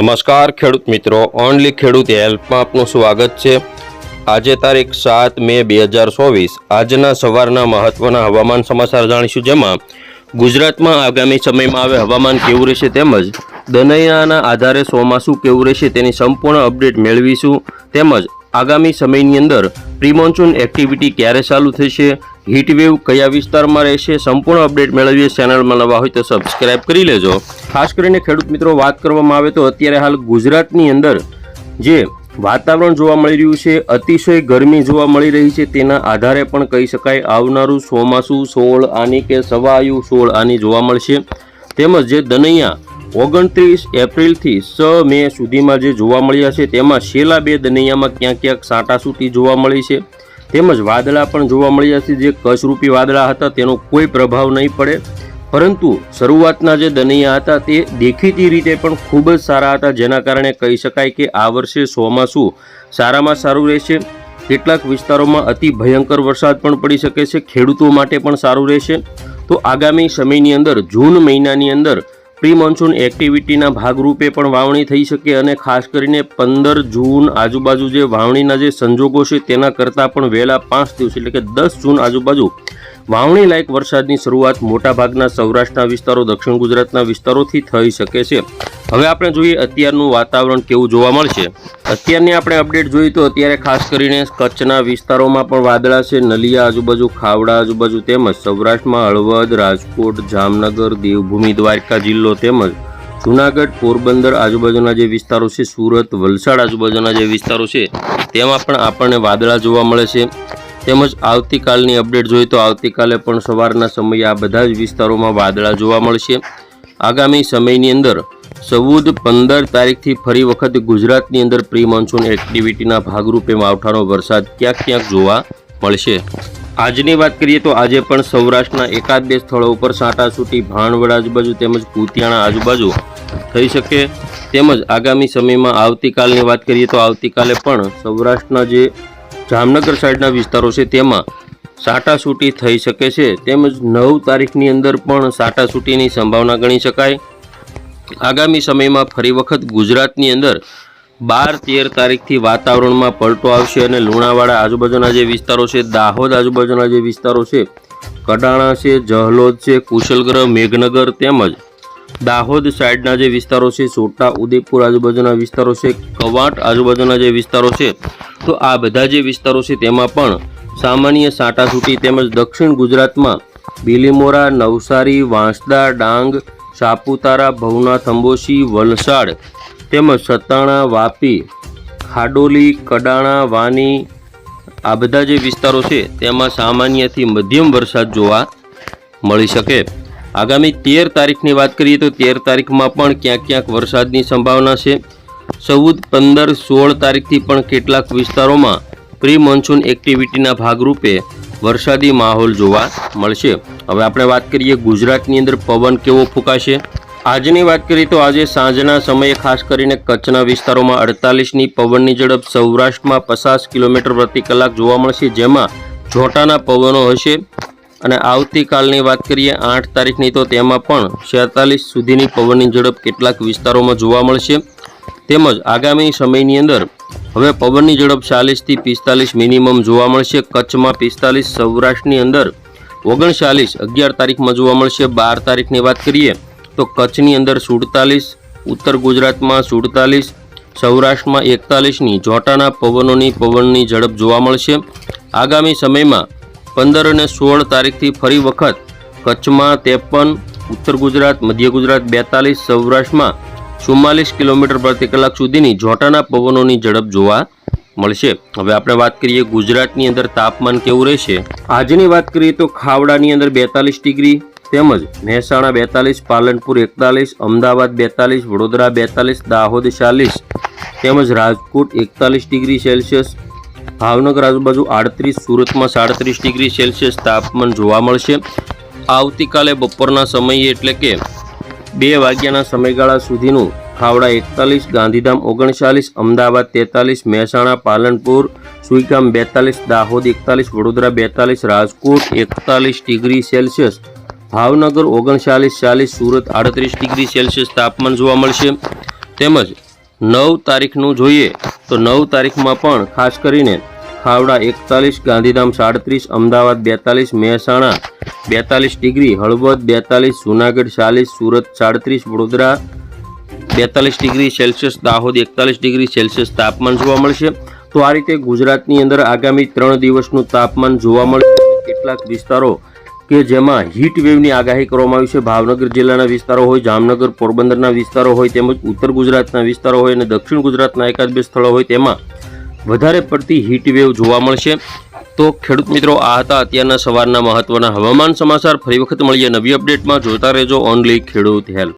નમસ્કાર, ખેડૂત મિત્રો. ઓનલી ખેડૂત હેલ્પમાં આપનું સ્વાગત છે. આજે તારીખ સાત મે બે હજાર ચોવીસ. આજના સવારના મહત્વના હવામાન સમાચાર જાણીશું જેમાં ગુજરાતમાં આગામી સમયમાં હવે હવામાન કેવું રહેશે તેમજ દનૈયાના આધારે ચોમાસું કેવું રહેશે તેની સંપૂર્ણ અપડેટ મેળવીશું. તેમજ આગામી સમયની અંદર પ્રિમોન્સૂન એક્ટિવિટી ક્યારે ચાલુ થશે? હીટવેવ કયા વિસ્તારમાં રહેશે? સંપૂર્ણ અપડેટ મેળવીએ ચેનલમાં નવા હોય તો સબસ્ક્રાઇબ કરી લેજો. ખાસ કરીને ખેડૂત મિત્રો, વાત કરવામાં આવે તો અત્યારે હાલ ગુજરાતની અંદર જે વાતાવરણ જોવા મળી રહ્યું છે, અતિશય ગરમી જોવા મળી રહી છે, તેના આધારે પણ કહી શકાય આવનારું ચોમાસું સોળ, આની કે સવાયુ સોળ, આની જોવા મળશે. તેમજ જે દનૈયા ઓગણત્રીસ એપ્રિલથી સ મે સુધીમાં જે જોવા મળ્યા છે, તેમાં છેલ્લા બે દનૈયામાં ક્યાંક ક્યાંક સાંટાસૂટી જોવા મળી છે. તેમજ વાદળા પણ જોવા મળ્યા છે, જે કશરૂપી વાદળા હતા, તેનો કોઈ પ્રભાવ નહીં પડે. પરંતુ શરૂઆતના જે દનૈયા હતા, તે દેખીતી રીતે પણ ખૂબ જ સારા હતા, જેના કારણે કહી શકાય કે આ વર્ષે ચોમાસું સારામાં સારું રહેશે. કેટલાક વિસ્તારોમાં અતિ ભયંકર વરસાદ પણ પડી શકે છે, ખેડૂતો માટે પણ સારું રહેશે. તો આગામી સમયની અંદર, જૂન મહિનાની અંદર પ્રી મોન્સૂન એક્ટિવિટીના ભાગરૂપે પણ વાવણી થઈ શકે અને ખાસ કરીને પંદર જૂન આજુબાજુ જે વાવણીના જે સંજોગો છે તેના કરતાં પણ વહેલા પાંચ દિવસ એટલે કે દસ જૂન આજુબાજુ વાવણી લાયક વરસાદની શરૂઆત મોટાભાગના સૌરાષ્ટ્રના વિસ્તારો, દક્ષિણ ગુજરાતના વિસ્તારોથી થઈ શકે છે. હવે આપણે જોઈએ અત્યારનું વાતાવરણ કેવું જોવા મળશે. અત્યારની આપણે અપડેટ જોઈએ તો અત્યારે ખાસ કરીને કચ્છના વિસ્તારોમાં પણ વાદળા છે. નલિયા આજુબાજુ, ખાવડા આજુબાજુ તેમજ સૌરાષ્ટ્રમાં હળવદ, રાજકોટ, જામનગર, દેવભૂમિ, દ્વારકા જિલ્લો તેમજ જુનાગઢ, પોરબંદર આજુબાજુના જે વિસ્તારો છે, સુરત, વલસાડ આજુબાજુના જે વિસ્તારો છે, તેમાં પણ આપણને વાદળા જોવા મળે છે. તેમજ આવતીકાલની અપડેટ જોઈએ તો આવતીકાલે પણ સવારના સમયે આ બધા જ વિસ્તારોમાં વાદળા જોવા મળશે. આગામી સમયની અંદર ચૌદ પંદર તારીખથી ફરી વખત ગુજરાતની અંદર પ્રી મોન્સૂન એક્ટિવિટીના ભાગરૂપે માવઠાનો વરસાદ ક્યાંક ક્યાંક જોવા મળશે. આજની વાત કરીએ તો આજે પણ સૌરાષ્ટ્રના એકાદ બે સ્થળો ઉપર સાંટાસૂટી, ભાણવડ આજુબાજુ તેમજ કુતિયાણા આજુબાજુ થઈ શકે. તેમજ આગામી સમયમાં આવતીકાલની વાત કરીએ તો આવતીકાલે પણ સૌરાષ્ટ્રના જે જામનગર સાઈડના વિસ્તારો છે, તેમાં સાટાસૂટી થઈ શકે છે. તેમજ નવ તારીખની અંદર પણ સાટાસૂટીની સંભાવના ગણી શકાય. આગામી સમયમાં ફરી વખત ગુજરાતની અંદર બાર તેર તારીખથી વાતાવરણમાં પલટો આવશે અને લુણાવાડા આજુબાજુના જે વિસ્તારો છે, દાહોદ આજુબાજુના જે વિસ્તારો છે, કડાણા છે, જહલોદ છે, કુશલગ્રહ, મેઘનગર તેમજ દાહોદ સાઈડના જે વિસ્તારો છે છોટા ઉદયપુર આજુબાજુના વિસ્તારો છે, કવાંટ આજુબાજુના જે વિસ્તારો છે, તો આ બધા જે વિસ્તારો છે, તેમાં પણ સામાન્ય સાંટાસૂટી તેમજ દક્ષિણ ગુજરાતમાં બિલીમોરા, નવસારી, વાંસદા, ડાંગ, સાપુતારા ભવનાથ અંબોશી વલસાડ તેમજ સતાણા વાપી, ખાડોલી, કડાણા, વાની આ બધા જે વિસ્તારો છે, તેમાં સામાન્યથી મધ્યમ વરસાદ જોવા મળી શકે. આગામી તેર તારીખની વાત કરીએ તો તેર તારીખમાં પણ ક્યાંક ક્યાંક વરસાદની સંભાવના છે. ચૌદ, પંદર, સોળ તારીખથી પણ કેટલાક વિસ્તારોમાં પ્રી મોન્સૂન એક્ટિવિટીના ભાગરૂપે વરસાદી માહોલ જોવા મળશે. હવે આપણે વાત કરીએ ગુજરાતની અંદર પવન કેવો ફૂંકાશે? આજની વાત કરીએ તો આજે સાંજના સમયે ખાસ કરીને કચ્છના વિસ્તારોમાં અડતાલીસની પવનની ઝડપ સૌરાષ્ટ્રમાં પચાસ કિલોમીટર પ્રતિ કલાક જોવા મળશે, જેમાં જોટાના પવનો હશે. અને આવતીકાલની વાત કરીએ, આઠ તારીખની તો તેમાં પણ છેતાલીસ સુધીની પવનની ઝડપ કેટલાક વિસ્તારોમાં જોવા મળશે. તેમજ આગામી સમયની અંદર હવે પવનની ઝડપ ચાલીસથી પિસ્તાલીસ મિનિમમ જોવા મળશે. કચ્છમાં પિસ્તાલીસ, સૌરાષ્ટ્રની અંદર ઓગણચાલીસ, અગિયાર તારીખમાં જોવા મળશે. બાર તારીખની વાત કરીએ, તો કચ્છની અંદર સુડતાલીસ, ઉત્તર ગુજરાતમાં સુડતાલીસ, સૌરાષ્ટ્રમાં એકતાલીસની, જોટાના પવનોની પવનની ઝડપ જોવા મળશે. આગામી સમયમાં પંદર અને સોળ તારીખથી ફરી વખત કચ્છમાં ત્રેપન, ઉત્તર ગુજરાત, મધ્ય ગુજરાત બેતાલીસ, સૌરાષ્ટ્રમાં ચુમ્માલીસ કિલોમીટર પ્રતિ કલાક સુધીની જોટાના પવનોની ઝડપ જોવા મળશે. હવે આપણે વાત કરીએ ગુજરાતની અંદર તાપમાન કેવું રહેશે. આજની વાત કરીએ તો ખાવડાની અંદર બેતાલીસ ડિગ્રી તેમજ મહેસાણા બેતાલીસ, પાલનપુર એકતાલીસ, અમદાવાદ બેતાલીસ, વડોદરા બેતાલીસ, દાહોદ ચાલીસ તેમજ રાજકોટ એકતાલીસ ડિગ્રી સેલ્સિયસ ભાવનગર આજુબાજુ આડત્રીસ, સુરતમાં સાડત્રીસ ડિગ્રી સેલ્સિયસ તાપમાન જોવા મળશે. આવતીકાલે બપોરના સમયે એટલે કે બે વાગ્યાના સમયગાળા સુધીનું ખાવડા એકતાલીસ, ગાંધીધામ ઓગણચાલીસ, અમદાવાદ તેતાલીસ, મહેસાણા પાલનપુર, સુઈગામ બેતાલીસ, દાહોદ એકતાલીસ, વડોદરા બેતાલીસ, રાજકોટ એકતાલીસ ડિગ્રી સેલ્સિયસ, ભાવનગર ઓગણચાલીસ, ચાલીસ, સુરત આડત્રીસ ડિગ્રી સેલ્સિયસ તાપમાન જોવા મળશે. તેમજ નવ તારીખનું જોઈએ તો નવ તારીખમાં પણ ખાસ કરીને ખાવડા એકતાલીસ, ગાંધીધામ સાડત્રીસ, અમદાવાદ બેતાલીસ, મહેસાણા બેતાલીસ ડિગ્રી, હળવદ બેતાલીસ, જુનાગઢ ચાલીસ, સુરત સાડત્રીસ, વડોદરા બેતાલીસ ડિગ્રી સેલ્સિયસ, દાહોદ એકતાલીસ ડિગ્રી સેલ્સિયસ તાપમાન જોવા મળશે. તો આ રીતે ગુજરાતની અંદર આગામી ત્રણ દિવસનું તાપમાન જોવા મળશે. કેટલાક વિસ્તારો કે જેમાં હીટ વેવની આગાહી કરવામાં આવી છે. ભાવનગર જિલ્લાના વિસ્તારો હોય, જામનગર, પોરબંદરના વિસ્તારો હોય, તેમજ ઉત્તર ગુજરાતના વિસ્તારો હોય અને દક્ષિણ ગુજરાતના એકાદ બે સ્થળો હોય, તેમાં વધારે પડતી હીટ વેવ જોવા મળશે. તો ખેડૂત મિત્રો, આ હતા અત્યારના સવારના મહત્વના હવામાન સમાચાર. ફરી વખત મળીએ નવી અપડેટમાં જોતા રહેજો ઓનલી ખેડૂત હેલ્પ.